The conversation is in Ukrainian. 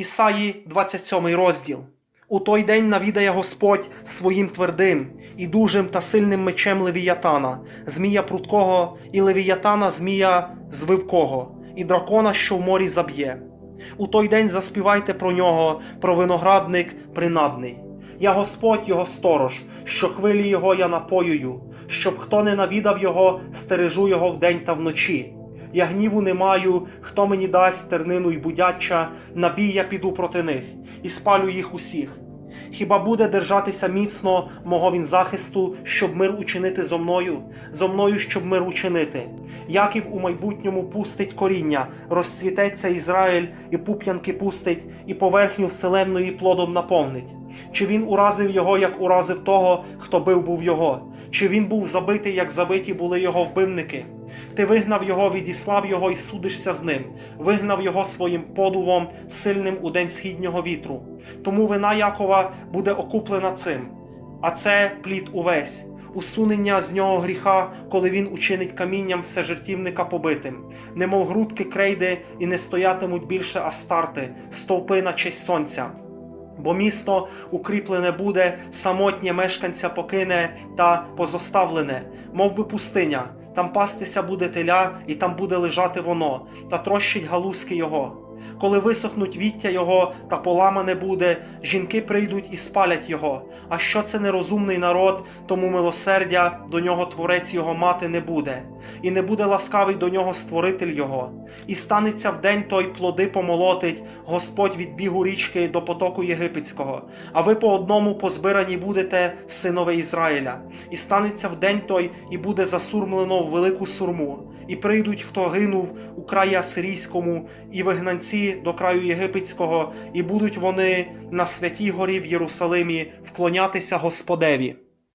Ісаї, 27 розділ. У той день навідає Господь своїм твердим і дужим та сильним мечем Левіятана, змія прудкого і Левіятана змія звивкого, і дракона, що в морі заб'є. У той день заспівайте про нього, про виноградник принадний. Я Господь його сторож, що хвилі його я напоюю, щоб хто не навідав його, стережу його вдень та вночі. Я гніву не маю, хто мені дасть тернину й будяча, на бій я піду проти них, і спалю їх усіх. Хіба буде держатися міцно мого він захисту, щоб мир учинити зо мною, зо мною, щоб мир учинити? Яків у майбутньому пустить коріння, розцвітеться Ізраїль, і пуп'янки пустить, і поверхню вселенної плодом наповнить. Чи він уразив його, як уразив того, хто бив був його? Чи він був забитий, як забиті були його вбивники? Ти вигнав його, відіслав його і судишся з ним, вигнав його своїм подувом, сильним у день східнього вітру. Тому вина Якова буде окуплена цим, а це плід увесь, усунення з нього гріха, коли він учинить камінням всежертівника побитим, немов грудки крейди, і не стоятимуть більше астарти, стовпи на честь сонця. Бо місто укріплене буде, самотнє мешканця покине та позоставлене, мов би пустиня. Там пастися буде теля, і там буде лежати воно, та трощить галузки його. Коли висохнуть віття його та поламане буде, жінки прийдуть і спалять його. А що це нерозумний народ, тому милосердя до нього творець його мати не буде, і не буде ласкавий до нього створитель його. І станеться в день той плоди помолотить Господь від бігу річки до потоку єгипетського, а ви по одному позбирані будете, синове Ізраїля, і станеться в день той, і буде засурмлено в велику сурму, і прийдуть, хто гинув у краї Асирійському, і вигнанці до краю єгипетського, і будуть вони на святій горі в Єрусалимі вклонятися Господеві.